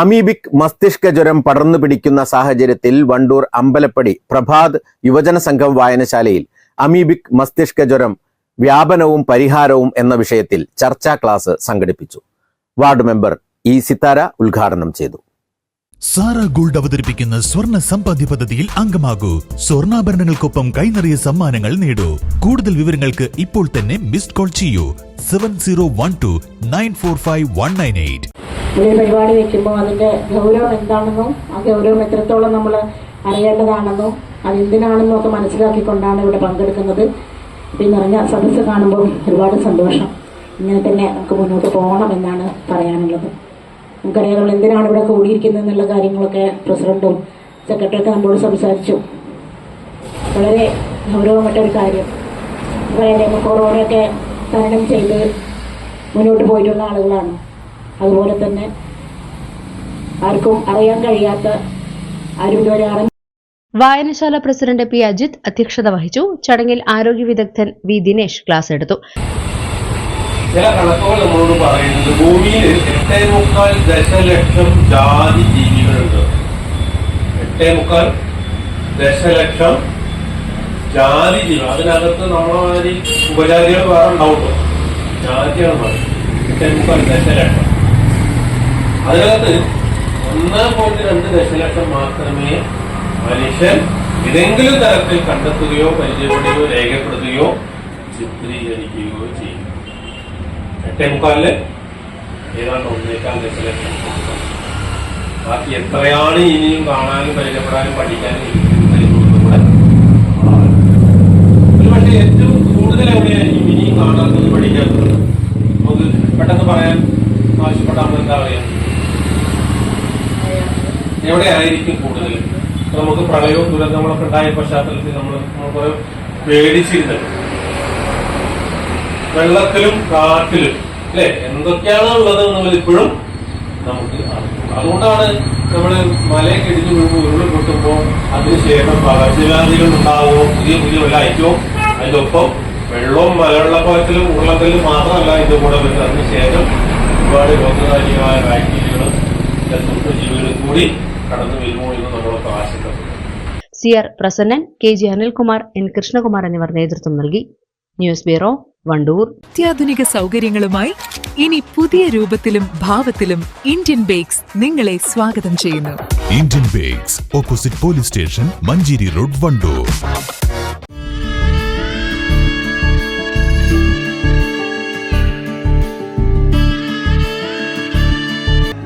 Amoebic മസ്തിഷ്ക ജ്വരം പടർന്നു പിടിക്കുന്ന സാഹചര്യത്തിൽ വണ്ടൂർ അമ്പലപ്പടി പ്രഭാത് യുവജന സംഘം വായനശാലയിൽ അമീബിക് മസ്തിഷ്ക ജ്വരം വ്യാപനവും പരിഹാരവും എന്ന വിഷയത്തിൽ ചർച്ചാ ക്ലാസ് സംഘടിപ്പിച്ചു. വാർഡ് മെമ്പർ ഇ സിത്താര ഉദ്ഘാടനം ചെയ്തു. സാറ ഗോൾഡ് അവതരിപ്പിക്കുന്ന സ്വർണ സമ്പാദ്യ പദ്ധതിയിൽ അംഗമാകൂ. സ്വർണാഭരണങ്ങൾക്കൊപ്പം കൈനിറിയ സമ്മാനങ്ങൾ നേടൂ. കൂടുതൽ വിവരങ്ങൾക്ക് ഇപ്പോൾ തന്നെ മിസ്ഡ് കോൾ ചെയ്യൂ. Seven zero one two nine four five one nine eight. ഒരു പരിപാടി വെക്കുമ്പോൾ അതിന്റെ ഗൗരവം എന്താണെന്നും ആ ഗൗരവം എത്രത്തോളം നമ്മൾ അറിയേണ്ടതാണെന്നും അത് എന്തിനാണെന്നും ഒക്കെ മനസ്സിലാക്കിക്കൊണ്ടാണ് ഇവിടെ പങ്കെടുക്കുന്നത്. ഈ നിറഞ്ഞ സദസ്സ് കാണുമ്പോൾ ഒരുപാട് സന്തോഷം. ഇങ്ങനെ തന്നെ നമുക്ക് മുന്നോട്ട് പോകണം എന്നാണ് പറയാനുള്ളത്. നമുക്കറിയാം നമ്മൾ എന്തിനാണ് ഇവിടെ കൂടിയിരിക്കുന്നത് എന്നുള്ള കാര്യങ്ങളൊക്കെ പ്രസിഡന്റും സെക്രട്ടറിയൊക്കെ നമ്മളോട് സംസാരിച്ചു. വളരെ ഗൗരവപ്പെട്ട ഒരു കാര്യം. കൊറോണയൊക്കെ തരണം ചെയ്ത് മുന്നോട്ട് പോയിട്ടുള്ള ആളുകളാണ്. അതുപോലെ തന്നെ ആർക്കും അറിയാൻ കഴിയാത്ത ആരും ഇതുവരെ അറിഞ്ഞ വായനശാല പ്രസിഡന്റ് പി അജിത് അധ്യക്ഷത വഹിച്ചു. ചടങ്ങിൽ ആരോഗ്യ വിദഗ്ധൻ വി ദിനേശ് ക്ലാസ് എടുത്തു. ചില കണക്കുകൾ നമ്മളോട് പറയുന്നത് ഭൂമിയിൽ എട്ടേ മുക്കാൽ ദശലക്ഷം ജാതി ജീവികളുണ്ട്. എട്ടേ മുക്കാൽ ദശലക്ഷം ജാതി ജീവികൾ. അതിനകത്ത് നമ്മളെ ഉപജാതികൾ വേറെ ഉണ്ടാവും ജാതിയാണ് പറയുന്നത് എട്ടേ മുക്കാൽ ദശലക്ഷം. അതിനകത്ത് ഒന്ന് പോയിന്റ് രണ്ട് ദശലക്ഷം മാത്രമേ മനുഷ്യൻ ഏതെങ്കിലും തരത്തിൽ കണ്ടെത്തുകയോ പരിചയപ്പെടുകയോ രേഖപ്പെടുത്തുകയോ ചിത്രീകരിക്കുകയോ ചെയ്യും. എട്ടേ മുക്കാലിൽ? ഏതാണ്ട് ഒന്നേക്കാൾ ദശലക്ഷം ബാക്കി എത്രയാണ് ഇനിയും കാണാനും പരിചയപ്പെടാനും പഠിക്കാനും ഏറ്റവും കൂടുതൽ എവിടെയായിരിക്കും ഇനിയും കാണാത്തത് പഠിക്കാത്തത് നമുക്ക് പെട്ടെന്ന് പറയാൻ ആവശ്യപ്പെട്ടാൽ എന്താ എവിടെയായിരിക്കും കൂടുതൽ. നമുക്ക് പ്രളയവും ദുരന്തങ്ങളൊക്കെ ഉണ്ടായ പശ്ചാത്തലത്തിൽ നമ്മൾ നമുക്ക് പേടിച്ചിരുന്നത്. വെള്ളത്തിലും കാട്ടിലും അല്ലെ? എന്തൊക്കെയാണ് ഉള്ളത് എന്നുള്ളത് ഇപ്പോഴും നമുക്ക് അതുകൊണ്ടാണ് നമ്മൾ മലയൊക്കെ ഇടിഞ്ഞു വീഴുമ്പോൾ ഉരുൾ പൊട്ടുമ്പോൾ അതിനുശേഷം പകർച്ചവ്യാധികൾ ഉണ്ടാവുമോ? പുതിയ പുതിയ വല്ല അതിനൊപ്പം വെള്ളവും മലവെള്ളപ്പാറ്റിലും ഉരുളക്കല്ലും മാത്രമല്ല ഇതിന്റെ കൂടെ വരുന്നത്. അതിനുശേഷം ഒരുപാട് രോഗകാരികളായ ബാക്ടീരിയകളും ജീവികളും കൂടി കടന്നു വരുമോ എന്ന് നമ്മളൊക്കെ ആശങ്കപ്പെടുന്നു. C R Prasannan K G Anilkumar N Krishnakumar എന്നിവർ നേതൃത്വം നൽകി. News bureau Wandoor. അത്യാധുനിക സൗകര്യങ്ങളുമായി ഇനി പുതിയ രൂപത്തിലും ഭാവത്തിലും ഇന്ത്യൻ ബേക്സ് നിങ്ങളെ സ്വാഗതം ചെയ്യുന്നു. Indian Bakes opposite police station Manjeri road Wandoor.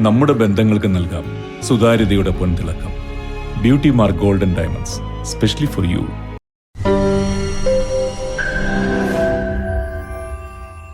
നമ്മുടെ ബന്ധങ്ങൾക്ക് നൽകാം. സുതാര്യതയുടെ പൊൻതിളക്കം. Beauty Mark golden diamonds specially for you